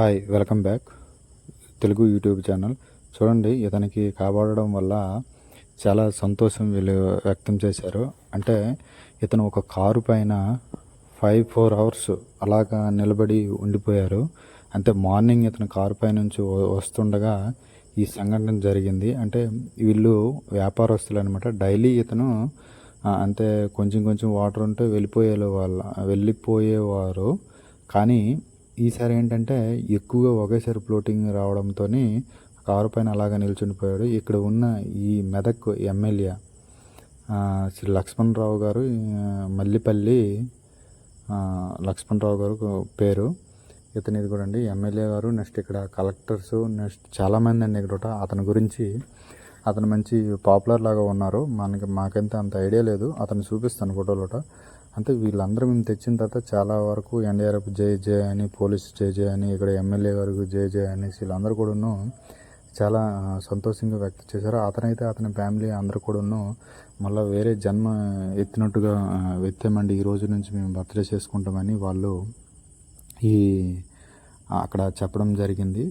Hi welcome back. Telugu YouTube channel. చూడండి ఇతనికి కాపాడడం వల్ల చాలా సంతోషం వీళ్ళు వ్యక్తం చేశారు. అంటే ఇతను ఒక కారు పైన ఫైవ్ ఫోర్ అవర్స్ అలాగా నిలబడి ఉండిపోయారు. అంటే మార్నింగ్ ఇతను కారు పై నుంచి వస్తుండగా ఈ సంఘటన జరిగింది. అంటే వీళ్ళు వ్యాపారస్తులు అనమాట డైలీ ఇతను అంటే కొంచెం కొంచెం వాటర్ ఉంటే వెళ్ళిపోయే వాళ్ళ వెళ్ళిపోయేవారు. కానీ ఈసారి ఏంటంటే ఎక్కువగా ఒకేసారి ఫ్లోటింగ్ రావడంతో కారు పైన అలాగా నిల్చుండిపోయాడు. ఇక్కడ ఉన్న ఈ మెదక్ ఎమ్మెల్యే శ్రీ శ్రీ లక్ష్మణరావు గారు మల్లిపల్లి ఆ, లక్ష్మణరావు గారు పేరు. ఇతనిది కూడా అండి. ఎమ్మెల్యే గారు నెక్స్ట్ ఇక్కడ కలెక్టర్స్ నెక్స్ట్ చాలామంది అండి ఇక్కడ. అతని గురించి అతను మంచి పాపులర్ లాగా ఉన్నారు. మనకి మాకంత అంత ఐడియా లేదు. అతను చూపిస్తాను ఫోటోలోట. అంటే వీళ్ళందరూ మేము తెచ్చిన తర్వాత చాలా వరకు ఎన్డీఆర్ఎఫ్ జై జే అని పోలీస్ జై జే అని ఇక్కడ ఎమ్మెల్యే గారికి జై జే అనేసి వీళ్ళందరూ కూడాను చాలా సంతోషంగా వ్యక్తం చేశారు. అతనైతే అతని ఫ్యామిలీ అందరూ కూడాను మళ్ళీ వేరే జన్మ ఎత్తినట్టుగా ఎత్తామండి ఈ రోజు నుంచి మేము బర్త్డే చేసుకుంటామని వాళ్ళు ఈ అక్కడ చెప్పడం జరిగింది.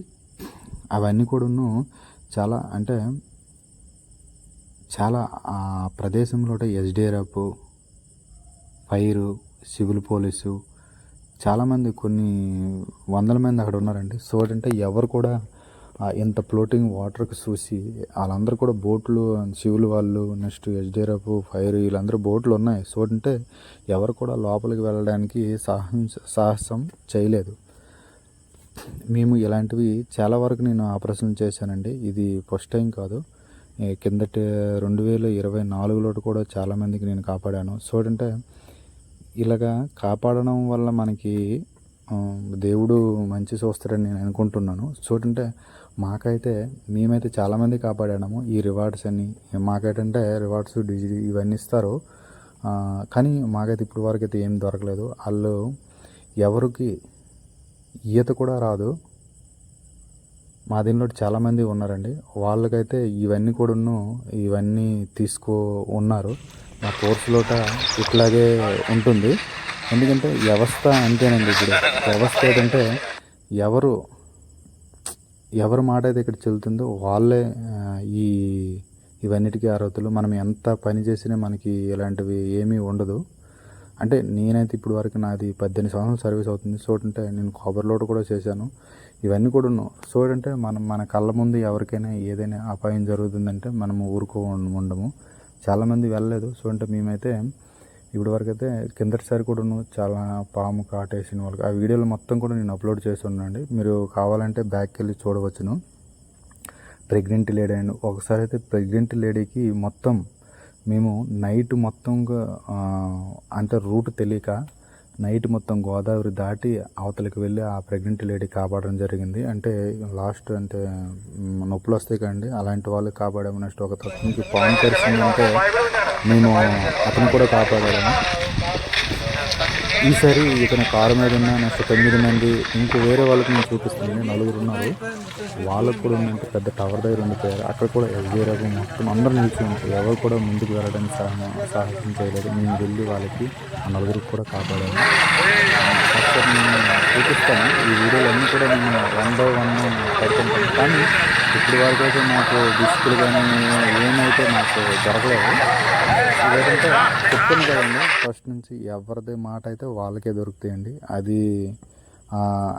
అవన్నీ కూడాను చాలా అంటే చాలా ఆ ప్రదేశంలో ఎస్డిఆర్ఎఫ్ ఫైరు సివిల్ పోలీసు చాలామంది కొన్ని వందల మంది అక్కడ ఉన్నారండి. సో అంటే ఎవరు కూడా ఇంత ఫ్లోటింగ్ వాటర్కి చూసి వాళ్ళందరూ కూడా బోట్లు సివిల్ వాళ్ళు నెక్స్ట్ ఎస్డిఆర్ఎఫ్ ఫైర్ వీళ్ళందరూ బోట్లు ఉన్నాయి. సో అంటే ఎవరు కూడా లోపలికి వెళ్ళడానికి సాహసం సాహసం చేయలేదు. మేము ఇలాంటివి చాలా వరకు నేను ఆపరేషన్ చేశానండి. ఇది ఫస్ట్ టైం కాదు. కిందట కిందటి రెండు వేల ఇరవై నాలుగులో కూడా చాలామందికి నేను కాపాడాను. సో అంటే ఇలాగా కాపాడడం వల్ల మనకి దేవుడు మంచి చూస్తాడని నేను అనుకుంటున్నాను. చూడంటే మాకైతే మేమైతే చాలామంది కాపాడాము. ఈ రివార్డ్స్ అని మాకైతే రివార్డ్స్ డిజి ఇవన్నీ ఇస్తారు. కానీ మాకైతే ఇప్పుడు వరకు అయితే ఏం దొరకలేదు. వాళ్ళు ఎవరికి ఈత కూడా రాదు. మా దీనిలో చాలామంది ఉన్నారండి. వాళ్ళకైతే ఇవన్నీ కూడాను ఇవన్నీ తీసుకో ఉన్నారు. మా కోర్సులోట ఇట్లాగే ఉంటుంది. ఎందుకంటే వ్యవస్థ అంతేనండి ఇప్పుడు. వ్యవస్థ ఏంటంటే ఎవరు ఎవరి మాట అయితే ఇక్కడ చెల్లుతుందో వాళ్ళే ఈ ఇవన్నిటికీ అర్హతలు. మనం ఎంత పని చేసినా మనకి ఇలాంటివి ఏమీ ఉండదు. అంటే నేనైతే ఇప్పుడు వరకు నాది పద్దెనిమిది సంవత్సరాలు సర్వీస్ అవుతుంది. సో అంటే నేను కొబ్బరి లోడ్ కూడా చేశాను. ఇవన్నీ కూడా ఉన్నావు సో అంటే మనం మన కళ్ళ ముందు ఎవరికైనా ఏదైనా అపాయం జరుగుతుందంటే మనము ఊరుకో ఉండము. చాలామంది వెళ్ళలేదు. సో అంటే మేమైతే ఇప్పుడు వరకు అయితే కిందటిసారి కూడా చాలా పాము కాటేసిన వాళ్ళకి ఆ వీడియోలు మొత్తం కూడా నేను అప్లోడ్ చేసి ఉన్నాండి మీరు కావాలంటే బ్యాక్కి వెళ్ళి చూడవచ్చును. ప్రెగ్నెంట్ లేడీ అండ్ ఒకసారి అయితే ప్రెగ్నెంట్ లేడీకి మొత్తం మేము నైట్ మొత్తంగా అంటే రూట్ తెలియక నైట్ మొత్తం గోదావరి దాటి అవతలికి వెళ్ళి ఆ ప్రెగ్నెంట్ లేడీ కాపాడడం జరిగింది. అంటే లాస్ట్ అంటే నొప్పులు వస్తాయి కదండి అలాంటి వాళ్ళు కాపాడాము నెక్స్ట్ ఒక తక్కువకి పాయింట్ తెలిసిందంటే మేము అతను కూడా కాపాడాము. ఈసారి ఇతను కారు మీద ఉన్న నెక్స్ట్ తొమ్మిది మంది ఇంకో వేరే వాళ్ళకి నేను చూపిస్తాను. నలుగురు ఉన్నారు. వాళ్ళకు కూడా ఉన్నట్టు పెద్ద టవర్ దగ్గర ఉండిపోయారు. అక్కడ కూడా ఎస్బీఆర్ మొత్తం అందరూ నిలిచి ఉంటారు. ఎవరు కూడా ముందుకు వెళ్ళడానికి సాహ- సాహసం చేయలేదు. మేము వెళ్ళి వాళ్ళకి ఆ నలుగురికి కూడా కాపాడాము ఒకసారి నేను చూపిస్తాను. ఈ వీడియోలన్నీ కూడా నేను వన్ బై వన్ పెడుతుంటాను కానీ ఇప్పుడు వరకు అయితే మాకు డిస్కులు కానీ ఏమైతే మాకు దొరకలేదు. ఇదేంటంటే చెప్తాను కదండి ఫస్ట్ నుంచి ఎవరిది మాట అయితే వాళ్ళకే దొరుకుతాయండి. అది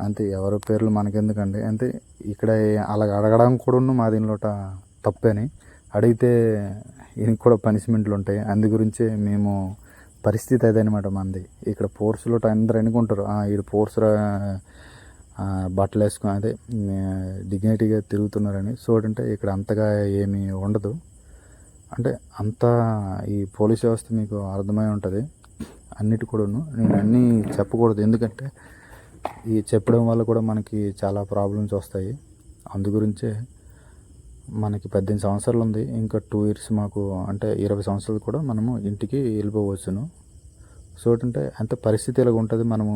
అంతే ఎవరి పేర్లు మనకెందుకండి? అంటే ఇక్కడ అలా అడగడం కూడా మా దీనిలోట తప్పని. అడిగితే ఈయనకి కూడా పనిష్మెంట్లు ఉంటాయి. అందు గురించే మేము పరిస్థితి అదనమాట మనది ఇక్కడ పోర్సులో అందరూ అనుకుంటారు ఈడు పోర్స్ బట్టలు వేసుకుని అదే డిగ్నిటీగా తిరుగుతున్నారని. సో అంటే ఇక్కడ అంతగా ఏమీ ఉండదు. అంటే అంతా ఈ పోలీస్ వ్యవస్థ మీకు అర్థమై ఉంటుంది. అన్నిటి కూడాను. నేను అన్నీ చెప్పకూడదు. ఎందుకంటే ఈ చెప్పడం వల్ల కూడా మనకి చాలా ప్రాబ్లమ్స్ వస్తాయి. అందు గురించే మనకి పద్దెనిమిది సంవత్సరాలు ఉంది. ఇంకా టూ ఇయర్స్ మాకు అంటే ఇరవై సంవత్సరాలు కూడా మనము ఇంటికి వెళ్ళిపోవచ్చును. సో ఏంటంటే అంత పరిస్థితి ఇలాగ ఉంటుంది మనము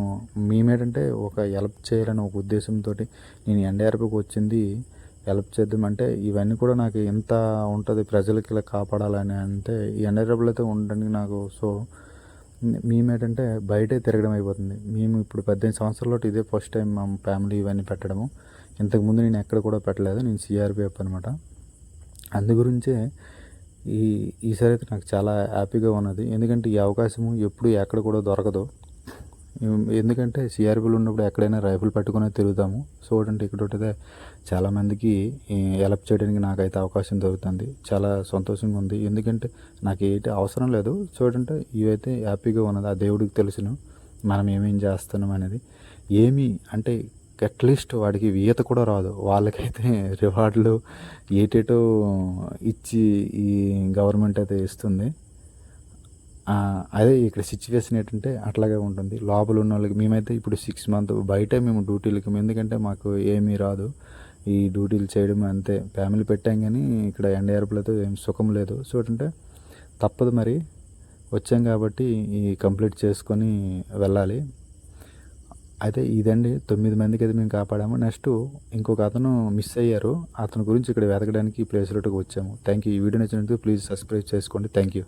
మేమేంటంటే ఒక హెల్ప్ చేయాలని ఒక ఉద్దేశంతో నేను ఎన్డీఆర్ఎఫ్కి వచ్చింది హెల్ప్ చేద్దామంటే ఇవన్నీ కూడా నాకు ఎంత ఉంటుంది ప్రజలకి ఇలా కాపాడాలని అంటే ఈ ఎన్డీఆర్ఎఫ్లో అయితే ఉండడానికి నాకు సో మేము బయటే తిరగడం అయిపోతుంది. మేము ఇప్పుడు పద్దెనిమిది సంవత్సరాలలో ఇదే ఫస్ట్ టైం మా ఫ్యామిలీ ఇవన్నీ పెట్టడము. ఇంతకుముందు నేను ఎక్కడ కూడా పెట్టలేదు. నేను సిఆర్పిఎఫ్ అనమాట అందు గురించే ఈ ఈసారి అయితే నాకు చాలా హ్యాపీగా ఉన్నది. ఎందుకంటే ఈ అవకాశము ఎప్పుడు ఎక్కడ కూడా దొరకదు. ఎందుకంటే సిఆర్పీలు ఉన్నప్పుడు ఎక్కడైనా రైఫిల్ పట్టుకునే తిరుగుతాము. సో అంటే ఇక్కడ చాలామందికి హెల్ప్ చేయడానికి నాకైతే అవకాశం దొరుకుతుంది. చాలా సంతోషంగా ఉంది. ఎందుకంటే నాకు ఏంటి అవసరం లేదు. చూడంటే ఇవైతే హ్యాపీగా ఉన్నది. ఆ దేవుడికి తెలుసును మనం ఏమేం చేస్తున్నాం అనేది. ఏమి అంటే అట్లీస్ట్ వాడికి ఈత కూడా రాదు. వాళ్ళకైతే రివార్డులు ఏటేటో ఇచ్చి ఈ గవర్నమెంట్ అయితే ఇస్తుంది. అదే ఇక్కడ సిచ్యువేషన్ ఏంటంటే అట్లాగే ఉంటుంది. లోపల ఉన్న వాళ్ళకి మేమైతే ఇప్పుడు సిక్స్ మంత్ బయట మేము డ్యూటీలకి ఎందుకంటే మాకు ఏమీ రాదు. ఈ డ్యూటీలు చేయడం అంతే. ఫ్యామిలీ పెట్టాం కానీ ఇక్కడ ఎన్డీఆర్ఎఫ్లతో ఏం సుఖం లేదు. సో ఏంటంటే తప్పదు మరి. వచ్చాం కాబట్టి ఈ కంప్లీట్ చేసుకొని వెళ్ళాలి. అయితే ఇదండి తొమ్మిది మందికి అయితే మేము కాపాడాము. నెక్స్ట్ ఇంకొక అతను మిస్ అయ్యారు. అతని గురించి ఇక్కడ వెతకడానికి ఈ ప్లేస్లోకి వచ్చాము. థ్యాంక్ యూ ఈ వీడియో నచ్చినందుకు ప్లీజ్ సబ్స్క్రైబ్ చేసుకోండి. Thank you